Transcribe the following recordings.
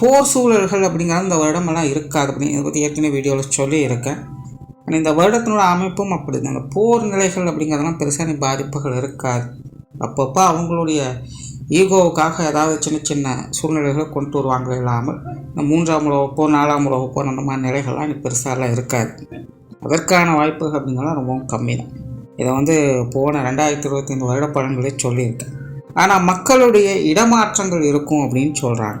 போர் சூழல்கள் அப்படிங்கிறது இந்த வருடமெல்லாம் இருக்காது அப்படின்னு இதை பற்றி ஏற்கனவே வீடியோவில் சொல்லியிருக்கேன். இந்த வருடத்தினோட அமைப்பும் அப்படி அந்த போர் நிலைகள் அப்படிங்கிறதெல்லாம் பெருசாக பாதிப்புகள் இருக்காது. அப்பப்போ அவங்களுடைய ஈகோவுக்காக ஏதாவது சின்ன சின்ன சூழ்நிலைகளை கொண்டு வருவாங்க இல்லாமல் இந்த மூன்றாம் உலகப்போ நாலாம் உலகப்போ அந்த மாதிரி நிலைகள்லாம் இனி பெருசாலாம் இருக்காது. அதற்கான வாய்ப்புகள் அப்படிங்கிறலாம் ரொம்பவும் கம்மி தான் இதை வந்து போன ரெண்டாயிரத்தி இருபத்தைந்து வருட பலன்களே சொல்லியிருக்கேன். ஆனால் மக்களுடைய இடமாற்றங்கள் இருக்கும் அப்படின்னு சொல்கிறாங்க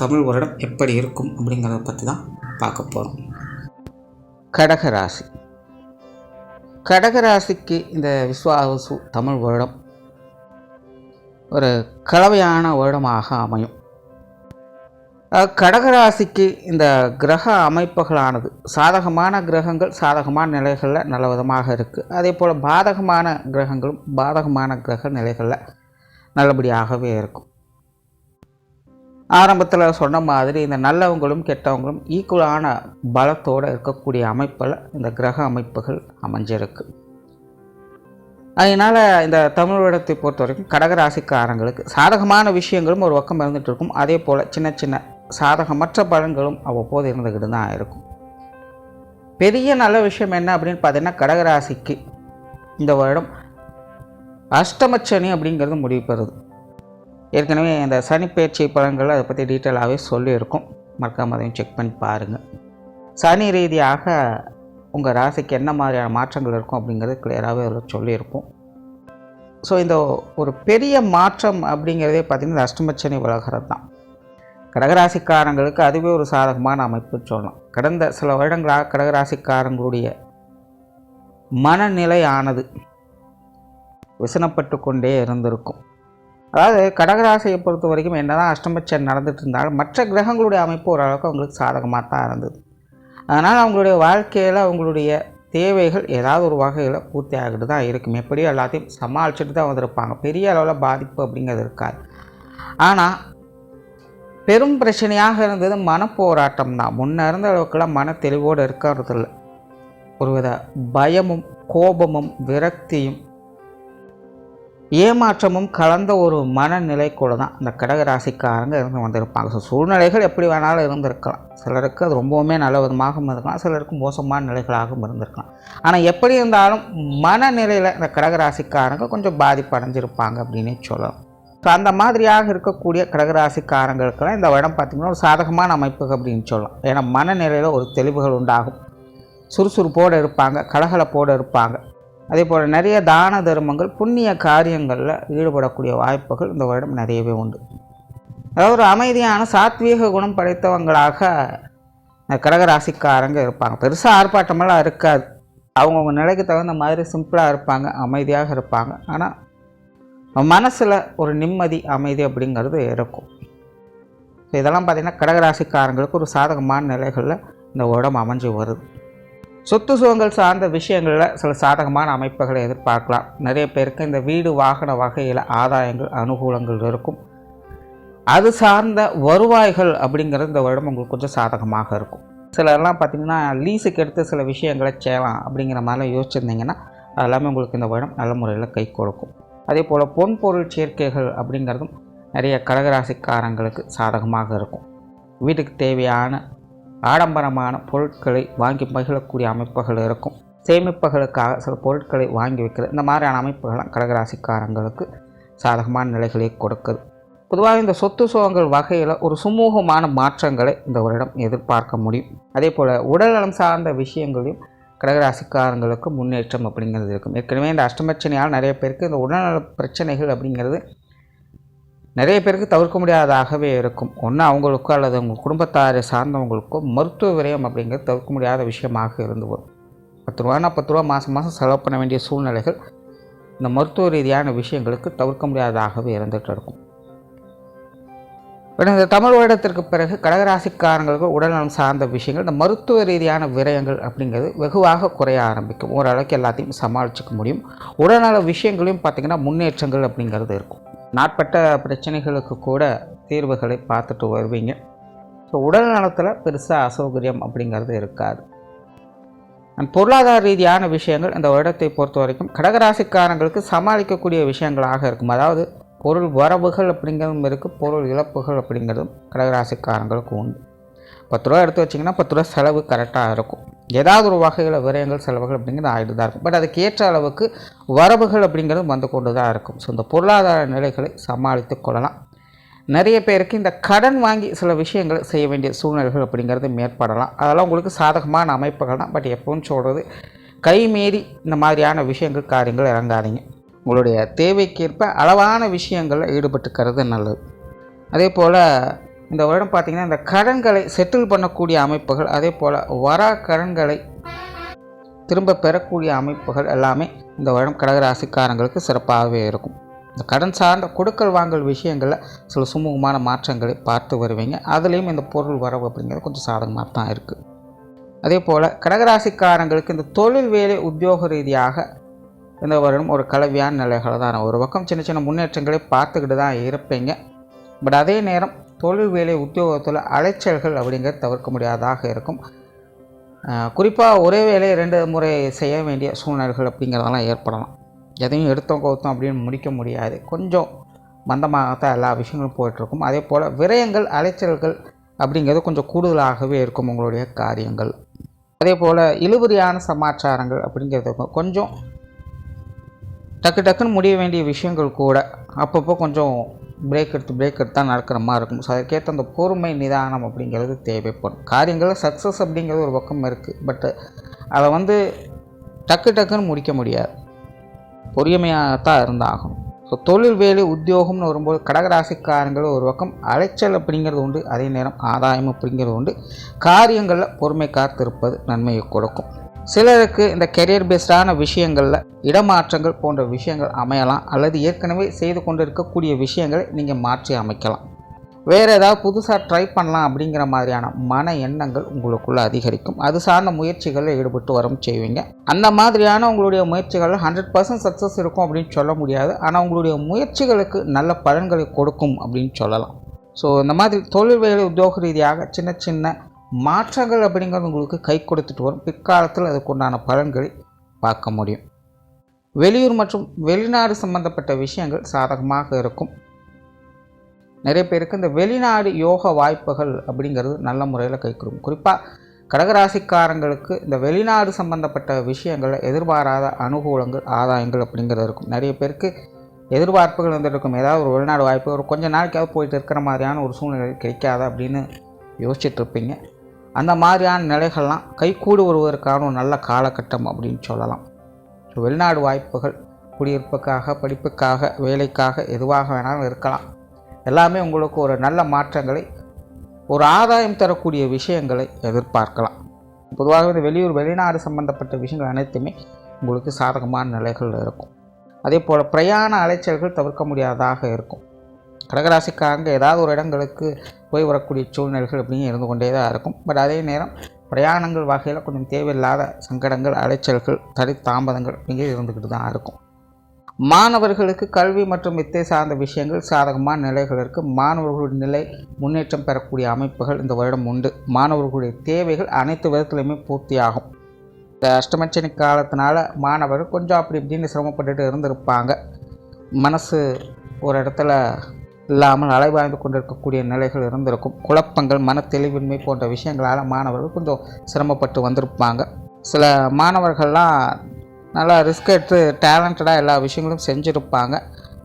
தமிழ் வருடம் எப்படி இருக்கும் அப்படிங்கிறத பற்றி தான் பார்க்க போகிறோம் கடகராசி கடகராசிக்கு இந்த விஸ்வாவசு தமிழ் வருடம் ஒரு கலவையான வருடமாக அமையும். கடகராசிக்கு இந்த கிரக அமைப்புகளானது சாதகமான கிரகங்கள் சாதகமான நிலைகளில் நல்ல விதமாக இருக்குது அதே போல் பாதகமான கிரகங்களும் பாதகமான கிரக நிலைகளில் நல்லபடியாகவே இருக்கும். ஆரம்பத்தில் சொன்ன மாதிரி இந்த நல்லவங்களும் கெட்டவங்களும் ஈக்குவலான பலத்தோடு இருக்கக்கூடிய அமைப்பில் இந்த கிரக அமைப்புகள் அமைஞ்சிருக்கு. அதனால் இந்த தமிழ் பொறுத்த வரைக்கும் கடகராசிக்காரங்களுக்கு சாதகமான விஷயங்களும் ஒரு பக்கம் இருந்துகிட்டு இருக்கும். அதே போல் சின்ன சின்ன சாதகமற்ற பலன்களும் அவ்வப்போது இருந்துக்கிட்டு தான் இருக்கும். பெரிய நல்ல விஷயம் என்ன அப்படின்னு பார்த்தீங்கன்னா கடகராசிக்கு இந்த வருடம் அஷ்டமச்சனி அப்படிங்கிறது முடிவு பெறுது. ஏற்கனவே இந்த சனிப்பயிற்சி பலன்கள் அதை பற்றி டீட்டெயிலாகவே சொல்லியிருக்கும். மறக்காம அதையும் செக் பண்ணி பாருங்கள் சனி ரீதியாக உங்கள் ராசிக்கு என்ன மாதிரியான மாற்றங்கள் இருக்கும் அப்படிங்கிறது கிளியராகவே அதில் சொல்லியிருப்போம். ஸோ இந்த ஒரு பெரிய மாற்றம் அப்படிங்கிறதே பார்த்திங்கன்னா அஷ்டமச்சனி விலகிறது தான். கடகராசிக்காரங்களுக்கு அதுவே ஒரு சாதகமான அமைப்பு சொல்லலாம். கடந்த சில வருடங்களாக கடகராசிக்காரங்களுடைய மனநிலையானது விசனப்பட்டு கொண்டே இருந்திருக்கும். அதாவது கடகராசியை பொறுத்த வரைக்கும் என்னதான் அஷ்டமச்சர் நடந்துட்டு இருந்தாலும் மற்ற கிரகங்களுடைய அமைப்பு ஓரளவுக்கு அவங்களுக்கு சாதகமாக தான் இருந்தது. அதனால் அவங்களுடைய வாழ்க்கையில் அவங்களுடைய தேவைகள் ஏதாவது ஒரு வகையில் பூர்த்தி ஆகிட்டு தான் இருக்கும். எப்படியும் எல்லாத்தையும் சமாளிச்சுட்டு தான் வந்திருப்பாங்க. பெரிய அளவில் பாதிப்பு அப்படிங்கிறது இருக்காது. ஆனால் பெரும் பிரச்சனையாக இருந்தது மனப்போராட்டம் தான். முன்ன இருந்த அளவுக்குலாம் மன தெளிவோடு இருக்கிறதில்ல. ஒருவித பயமும் கோபமும் விரக்தியும் ஏமாற்றமும் கலந்த ஒரு மனநிலை கூட தான் இந்த கடகராசிக்காரங்க இருந்து வந்திருப்பாங்க. ஸோ சூழ்நிலைகள் எப்படி வேணாலும் இருந்திருக்கலாம். சிலருக்கு அது ரொம்பவுமே நல்ல விதமாகவும் இருக்கலாம் சிலருக்கு மோசமான நிலைகளாகவும் இருந்திருக்கலாம். ஆனால் எப்படி இருந்தாலும் மனநிலையில் இந்த கடகராசிக்காரங்க கொஞ்சம் பாதிப்படைஞ்சிருப்பாங்க அப்படின்னே சொல்லலாம். ஸோ அந்த மாதிரியாக இருக்கக்கூடிய கடகராசிக்காரங்களுக்கெல்லாம் இந்த இடம் பார்த்திங்கன்னா ஒரு சாதகமான அமைப்பு அப்படின்னு சொல்லலாம். ஏன்னா மனநிலையில் ஒரு தெளிவுகள் உண்டாகும். சுறுசுறுப்போடு இருப்பாங்க கலகலப்போடு இருப்பாங்க. அதே போல் நிறைய தான தர்மங்கள் புண்ணிய காரியங்களில் ஈடுபடக்கூடிய வாய்ப்புகள் இந்த வருடம் நிறையவே உண்டு. அதாவது ஒரு அமைதியான சாத்வீக குணம் படைத்தவங்களாக இந்த கடகராசிக்காரங்க இருப்பாங்க. பெருசாக ஆர்ப்பாட்டமெல்லாம் இருக்காது. அவங்கவுங்க நிலைக்கு தகுந்த மாதிரி சிம்பிளாக இருப்பாங்க அமைதியாக இருப்பாங்க. ஆனால் மனசில் ஒரு நிம்மதி அமைதி அப்படிங்கிறது இருக்கும். ஸோ இதெல்லாம் பார்த்திங்கன்னா கடகராசிக்காரங்களுக்கு ஒரு சாதகமான நிலைகளில் இந்த உடம்பு அமைஞ்சு வருது. சொத்து சுகங்கள் சார்ந்த விஷயங்களில் சில சாதகமான அமைப்புகளை எதிர்பார்க்கலாம். நிறைய பேருக்கு இந்த வீடு வாகன வகையில் ஆதாயங்கள் அனுகூலங்கள் இருக்கும். அது சார்ந்த வருவாய்கள் அப்படிங்கிறது இந்த வருடம் உங்களுக்கு கொஞ்சம் சாதகமாக இருக்கும். சிலர்லாம் பார்த்திங்கன்னா லீஸுக்கு எடுத்து சில விஷயங்களை செய்யலாம் அப்படிங்கிற மாதிரிலாம் யோசிச்சிருந்தீங்கன்னா அதெல்லாமே உங்களுக்கு இந்த வருடம் நல்ல முறையில் கை கொடுக்கும். அதே போல் பொன் பொருள் சேர்க்கைகள் அப்படிங்கிறதும் நிறைய கடகராசிக்காரங்களுக்கு சாதகமாக இருக்கும். வீட்டுக்கு தேவையான ஆடம்பரமான பொருட்களை வாங்கி மகிழக்கூடிய அமைப்புகள் இருக்கும். சேமிப்புகளுக்காக சில பொருட்களை வாங்கி வைக்கிறது. இந்த மாதிரியான அமைப்புகள்லாம் கடகராசிக்காரங்களுக்கு சாதகமான நிலைகளை கொடுக்குது. பொதுவாக இந்த சொத்து சுகங்கள் வகையில் ஒரு சுமூகமான மாற்றங்களை இந்த வருடம் எதிர்பார்க்க முடியும். அதே போல் உடல்நலம் சார்ந்த விஷயங்களையும் கடகராசிக்காரங்களுக்கு முன்னேற்றம் அப்படிங்கிறது இருக்கும். ஏற்கனவே இந்த அஷ்டமச்சனையால் நிறைய பேருக்கு இந்த உடல்நல பிரச்சனைகள் அப்படிங்கிறது நிறைய பேருக்கு தவிர்க்க முடியாததாகவே இருக்கும். ஒன்று அவங்களுக்கோ அல்லது அவங்க குடும்பத்தாரை சார்ந்தவங்களுக்கோ மருத்துவ விரயம் அப்படிங்கிறது தவிர்க்க முடியாத விஷயமாக இருந்து வரும். பத்து ரூபானா பத்து ரூபா மாதம் மாதம் செலவு பண்ண வேண்டிய சூழ்நிலைகள் இந்த மருத்துவ ரீதியான விஷயங்களுக்கு தவிர்க்க முடியாததாகவே இருந்துகிட்டு இருக்கும். இந்த தமிழ் வருடத்திற்கு பிறகு கடகராசிக்காரங்களுக்கு உடல்நலம் சார்ந்த விஷயங்கள் இந்த மருத்துவ ரீதியான விரயங்கள் அப்படிங்கிறது வெகுவாக குறைய ஆரம்பிக்கும். ஓரளவுக்கு எல்லாத்தையும் சமாளிச்சுக்க முடியும். உடல்நல விஷயங்களையும் பார்த்திங்கன்னா முன்னேற்றங்கள் அப்படிங்கிறது இருக்கும். நாட்பட்ட பிரச்சனைகளுக்கு கூட தீர்வுகளை பார்த்துட்டு வருவீங்க. ஸோ உடல் நலத்தில் பெருசாக அசௌகரியம் அப்படிங்கிறது இருக்காது. அண்ட் பொருளாதார ரீதியான விஷயங்கள் இந்த வருடத்தை பொறுத்த வரைக்கும் கடகராசிக்காரங்களுக்கு சமாளிக்கக்கூடிய விஷயங்களாக இருக்கும். அதாவது பொருள் வரவுகள் அப்படிங்கிறதும் இருக்குது பொருள் இழப்புகள் அப்படிங்கிறதும் கடகராசிக்காரங்களுக்கு உண்டு. பத்து ரூபா எடுத்து வச்சிங்கன்னா பத்து ரூபா செலவு கரெக்டாக இருக்கும். ஏதாவது ஒரு வகையில் விரயங்கள் செலவுகள் அப்படிங்கிறது ஆகிட்டு தான் இருக்கும். பட் அதுக்கு ஏற்ற அளவுக்கு வரவுகள் அப்படிங்கிறது வந்து கொண்டு தான் இருக்கும். ஸோ இந்த பொருளாதார நிலைகளை சமாளித்து கொள்ளலாம். நிறைய பேருக்கு இந்த கடன் வாங்கி சில விஷயங்களை செய்ய வேண்டிய சூழ்நிலைகள் அப்படிங்கிறது மேற்படலாம். அதெல்லாம் உங்களுக்கு சாதகமான அமைப்புகள் தான். பட் எப்போன்னு சொல்கிறது கைமீறி இந்த மாதிரியான விஷயங்கள் காரியங்கள் இறங்காதீங்க. உங்களுடைய தேவைக்கேற்ப அளவான விஷயங்களில் ஈடுபட்டுக்கிறது நல்லது. அதே போல் இந்த வருடம் பார்த்திங்கன்னா இந்த கடன்களை செட்டில் பண்ணக்கூடிய அமைப்புகள் அதே போல் வரா கடன்களை திரும்ப பெறக்கூடிய அமைப்புகள் எல்லாமே இந்த வருடம் கடகராசிக்காரங்களுக்கு சிறப்பாகவே இருக்கும். இந்த கடன் சார்ந்த கொடுக்கல் வாங்கல் விஷயங்களில் சில சுமூகமான மாற்றங்களை பார்த்து வருவீங்க. அதுலேயும் இந்த பொருள் வரவு அப்படிங்கிறது கொஞ்சம் சாதகமாக தான் இருக்குது அதே போல் கடகராசிக்காரங்களுக்கு இந்த தொழில் வேலை உத்தியோக ரீதியாக இந்த வருடம் ஒரு கலவையான நிலைகளை தான். ஒரு பக்கம் சின்ன சின்ன முன்னேற்றங்களை பார்த்துக்கிட்டு தான் இருப்பீங்க. பட் அதே நேரம் தொழில் வேலை உத்தியோகத்தில் அலைச்சல்கள் அப்படிங்கிறது தவிர்க்க முடியாததாக இருக்கும். குறிப்பாக ஒரே வேலையை ரெண்டு முறை செய்ய வேண்டிய சூழ்நிலைகள் அப்படிங்கிறதெல்லாம் ஏற்படலாம். எதையும் எடுத்தோம் கவுத்தோம் அப்படின்னு முடிக்க முடியாது. கொஞ்சம் மந்தமாகத்தான் எல்லா விஷயங்களும் போயிட்டுருக்கும். அதே போல் விரயங்கள் அலைச்சல்கள் அப்படிங்கிறது கொஞ்சம் கூடுதலாகவே இருக்கும் உங்களுடைய காரியங்கள். அதே போல் இழுபறியான சமாச்சாரங்கள் அப்படிங்கிறது கொஞ்சம் டக்கு டக்குன்னு முடிய வேண்டிய விஷயங்கள் கூட அப்பப்போ கொஞ்சம் பிரேக் எடுத்து பிரேக் எடுத்து தான் நடக்கிற மாதிரி இருக்கும். ஸோ அதுக்கேற்ற அந்த பொறுமை நிதானம் அப்படிங்கிறது தேவைப்படும். காரியங்களில் சக்ஸஸ் அப்படிங்கிறது ஒரு பக்கம் இருக்குது பட்டு அதை வந்து டக்கு டக்குன்னு முடிக்க முடியாது. பொறுமையாக தான் இருந்தாகும் ஸோ தொழில் வேலை உத்தியோகம்னு வரும்போது கடகராசிக்காரங்கள் ஒரு பக்கம் அலைச்சல் அப்படிங்கிறது உண்டு. அதே நேரம் ஆதாயம் அப்படிங்கிறது உண்டு. காரியங்களில் பொறுமை காத்திருப்பது நன்மையை கொடுக்கும். சிலருக்கு இந்த கெரியர் பேஸ்டான விஷயங்களில் இடமாற்றங்கள் போன்ற விஷயங்கள் அமையலாம் அல்லது ஏற்கனவே செய்து கொண்டு இருக்கக்கூடிய விஷயங்களை நீங்கள் மாற்றி அமைக்கலாம். வேறு ஏதாவது புதுசாக ட்ரை பண்ணலாம் அப்படிங்கிற மாதிரியான மன எண்ணங்கள் உங்களுக்குள்ளே அதிகரிக்கும். அது சார்ந்த முயற்சிகளில் ஈடுபட்டு வரும் செய்வீங்க. அந்த மாதிரியான உங்களுடைய முயற்சிகளில் ஹண்ட்ரட் பர்சன்ட் சக்ஸஸ் இருக்கும் அப்படின்னு சொல்ல முடியாது. ஆனால் உங்களுடைய முயற்சிகளுக்கு நல்ல பலன்களை கொடுக்கும் அப்படின்னு சொல்லலாம். ஸோ இந்த மாதிரி தொழில் வேலை உத்தியோக ரீதியாக சின்ன சின்ன மாற்றங்கள் அப்படிங்கிறது உங்களுக்கு கை கொடுத்துட்டு வரும். பிற்காலத்தில் அதுக்குண்டான பலன்களை பார்க்க முடியும். வெளியூர் மற்றும் வெளிநாடு சம்பந்தப்பட்ட விஷயங்கள் சாதகமாக இருக்கும். நிறைய பேருக்கு இந்த வெளிநாடு யோக வாய்ப்புகள் அப்படிங்கிறது நல்ல முறையில் கை கொடுக்கும். குறிப்பாக கடகராசிக்காரங்களுக்கு இந்த வெளிநாடு சம்பந்தப்பட்ட விஷயங்களில் எதிர்பாராத அனுகூலங்கள் ஆதாயங்கள் அப்படிங்கிறது இருக்கும். நிறைய பேருக்கு எதிர்பார்ப்புகள் வந்துட்டு இருக்கும் ஏதாவது ஒரு வெளிநாடு வாய்ப்பு ஒரு கொஞ்ச நாளைக்காவது போயிட்டு இருக்கிற மாதிரியான ஒரு சூழ்நிலை கிடைக்காதா அப்படின்னு யோசிச்சுட்ருப்பீங்க அந்த மாதிரியான நிலைகள்லாம் கைகூடு வருவதற்கான ஒரு நல்ல காலகட்டம் அப்படின்னு சொல்லலாம். ஸோ வெளிநாடு வாய்ப்புகள் குடியிருப்புக்காக படிப்புக்காக வேலைக்காக எதுவாக வேணாலும் இருக்கலாம். எல்லாமே உங்களுக்கு ஒரு நல்ல மாற்றங்களை ஒரு ஆதாயம் தரக்கூடிய விஷயங்களை எதிர்பார்க்கலாம். பொதுவாக இந்த வெளியூர் வெளிநாடு சம்பந்தப்பட்ட விஷயங்கள் அனைத்துமே உங்களுக்கு சாதகமான நிலைகள் இருக்கும். அதே போல் பிரயாண அலைச்சல்கள் தவிர்க்க முடியாததாக இருக்கும். கடகராசிக்காரங்க ஏதாவது ஒரு இடங்களுக்கு போய் வரக்கூடிய சூழ்நிலைகள் அப்படிங்க இருந்து கொண்டே தான் இருக்கும். பட் அதே நேரம் பிரயாணங்கள் வகையில் கொஞ்சம் தேவையில்லாத சங்கடங்கள் அலைச்சல்கள் தடை தாமதங்கள் அப்படிங்கிறது இருந்துக்கிட்டு தான் இருக்கும். மாணவர்களுக்கு கல்வி மற்றும் வித்தை சார்ந்த விஷயங்கள் சாதகமான நிலைகள் இருக்குது மாணவர்களுடைய நிலை முன்னேற்றம் பெறக்கூடிய அமைப்புகள் இந்த வருடம் உண்டு. மாணவர்களுடைய தேவைகள் அனைத்து விதத்துலையுமே பூர்த்தியாகும். இந்த அஷ்டமச்சனி காலத்தினால மாணவர்கள் கொஞ்சம் அப்படி இப்படின்னு சிரமப்பட்டுட்டு இருந்திருப்பாங்க. மனசு ஒரு இடத்துல இல்லாமல் அலைவாய்ந்து கொண்டிருக்கக்கூடிய நிலைகள் இருந்திருக்கும். குழப்பங்கள் மன தெளிவின்மை போன்ற விஷயங்களால் மாணவர்கள் கொஞ்சம் சிரமப்பட்டு வந்திருப்பாங்க. சில மாணவர்கள்லாம் நல்லா ரிஸ்க் எடுத்து டேலண்டடாக எல்லா விஷயங்களும் செஞ்சுருப்பாங்க.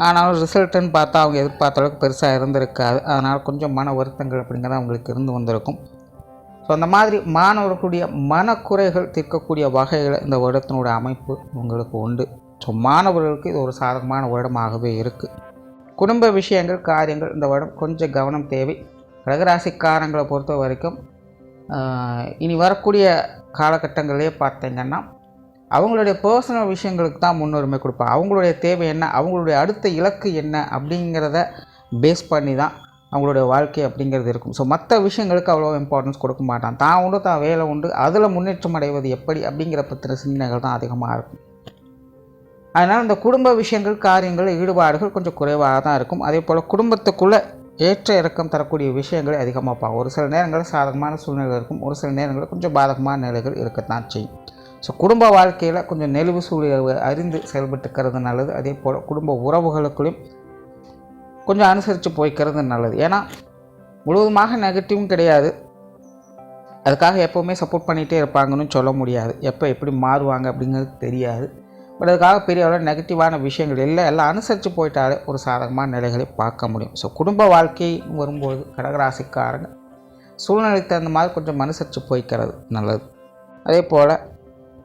ஆனாலும் ரிசல்ட்டுன்னு பார்த்தா அவங்க எதிர்பார்த்த அளவுக்கு பெருசாக இருந்திருக்காது. அதனால் கொஞ்சம் மன வருத்தங்கள் அப்படிங்கிறது அவங்களுக்கு இருந்து வந்திருக்கும். ஸோ அந்த மாதிரி மாணவர்களுடைய மனக்குறைகள் தீர்க்கக்கூடிய வகையில் இந்த வருடத்தினுடைய அமைப்பு உங்களுக்கு உண்டு. ஸோ மாணவர்களுக்கு இது ஒரு சாதகமான வருடமாகவே இருக்குது குடும்ப விஷயங்கள் காரியங்கள் இந்த வருடம் கொஞ்சம் கவனம் தேவை. கடகராசிக்காரங்களை பொறுத்த வரைக்கும் இனி வரக்கூடிய காலகட்டங்களிலே பார்த்தீங்கன்னா அவங்களுடைய பர்சனல் விஷயங்களுக்கு தான் முன்னுரிமை கொடுப்பாங்க. அவங்களுடைய தேவை என்ன அவங்களுடைய அடுத்த இலக்கு என்ன அப்படிங்கிறத பேஸ் பண்ணி தான் அவங்களுடைய வாழ்க்கை அப்படிங்கிறது இருக்கும். ஸோ மற்ற விஷயங்களுக்கு அவ்வளோ இம்பார்ட்டன்ஸ் கொடுக்க மாட்டான். தான் உண்டு தான் வேலை உண்டு அதில் முன்னேற்றம் அடைவது எப்படி அப்படிங்கிற பற்றின சிந்தனைகள் தான் அதிகமாக இருக்கும். அதனால் இந்த குடும்ப விஷயங்கள் காரியங்கள் ஈடுபாடுகள் கொஞ்சம் குறைவாக தான் இருக்கும். அதே போல் குடும்பத்துக்குள்ளே ஏற்ற இறக்கம் தரக்கூடிய விஷயங்கள் அதிகமாக பார்க்கும் ஒரு சில நேரங்களில் சாதகமான சூழ்நிலை இருக்கும். ஒரு சில நேரங்களில் கொஞ்சம் பாதகமான நிலைகள் இருக்கத்தான் செய்யும். ஸோ குடும்ப வாழ்க்கையில் கொஞ்சம் நெளிவு சூழ்நிலை அறிந்து செயல்பட்டுக்கிறது நல்லது. அதே போல் குடும்ப உறவுகளுக்குள்ளையும் கொஞ்சம் அனுசரித்து போய்க்கிறது நல்லது. ஏன்னா முழுவதுமாக நெகட்டிவும் கிடையாது. அதுக்காக எப்போவுமே சப்போர்ட் பண்ணிகிட்டே இருப்பாங்கன்னு சொல்ல முடியாது. எப்போ எப்படி மாறுவாங்க அப்படிங்கிறது தெரியாது. பட் அதுக்காக பெரிய அளவில் நெகட்டிவான விஷயங்கள் இல்லை. எல்லாம் அனுசரித்து போயிட்டாலே ஒரு சாதகமான நிலைகளை பார்க்க முடியும். ஸோ குடும்ப வாழ்க்கை வரும்போது கடகராசிக்காரங்க சூழ்நிலைக்கு தகுந்த மாதிரி கொஞ்சம் அனுசரித்து போய்க்கிறது நல்லது. அதே போல்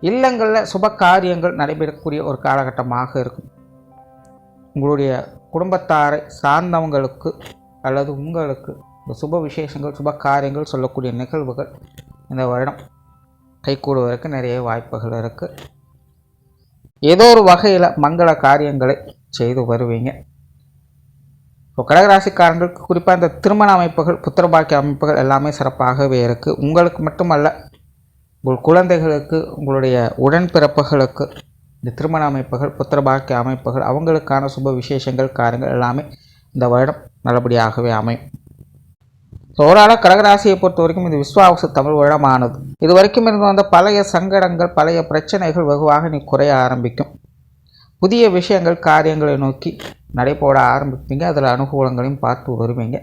இல்லங்களில் சுப காரியங்கள் நடைபெறக்கூடிய ஒரு காலகட்டமாக இருக்கும். உங்களுடைய குடும்பத்தாரை சார்ந்தவங்களுக்கு அல்லது உங்களுக்கு இந்த சுப விசேஷங்கள் சுப காரியங்கள் சொல்லக்கூடிய நிகழ்வுகள் இந்த வருடம் கைகூடுவதற்கு நிறைய வாய்ப்புகள் இருக்குது ஏதோ ஒரு வகையில் மங்கள காரியங்களை செய்து வருவீங்க. இப்போ கடகராசிக்காரங்களுக்கு குறிப்பாக இந்த திருமண அமைப்புகள் புத்திரபாக்கிய அமைப்புகள் எல்லாமே சிறப்பாகவே இருக்குது உங்களுக்கு மட்டுமல்ல உங்கள் குழந்தைகளுக்கு உங்களுடைய உடன்பிறப்புகளுக்கு இந்த திருமண அமைப்புகள் புத்திரபாக்கிய அமைப்புகள் அவங்களுக்கான சுப விசேஷங்கள் காரியங்கள் எல்லாமே இந்த வருடம் நல்லபடியாகவே அமையும். ஸோ ஓவராலாக கடகராசியை பொறுத்த வரைக்கும் இது விஸ்வாவசு தமிழ் வளமானது இது வரைக்கும் இருந்து வந்த பழைய சங்கடங்கள் பழைய பிரச்சனைகள் வெகுவாக நீ குறைய ஆரம்பிக்கும். புதிய விஷயங்கள் காரியங்களை நோக்கி நடைபோட ஆரம்பிப்பீங்க. அதில் அனுகூலங்களையும் பார்த்து வருவீங்க.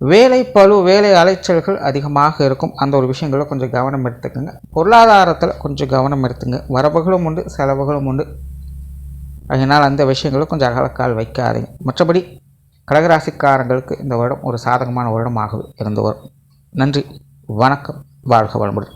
வேலை பழு வேலை அலைச்சல்கள் அதிகமாக இருக்கும். அந்த ஒரு விஷயங்களில் கொஞ்சம் கவனம் எடுத்துக்கோங்க. பொருளாதாரத்தில் கொஞ்சம் கவனம் எடுத்துங்க. வரவுகளும் உண்டு செலவுகளும் உண்டு. அதனால் அந்த விஷயங்களும் கொஞ்சம் அகலக்கால் வைக்காதீங்க. மற்றபடி கடகராசிக்காரங்களுக்கு இந்த வருடம் ஒரு சாதகமான வருடமாகவே இருந்து வரும் நன்றி வணக்கம் வாழ்க வளமுடன்.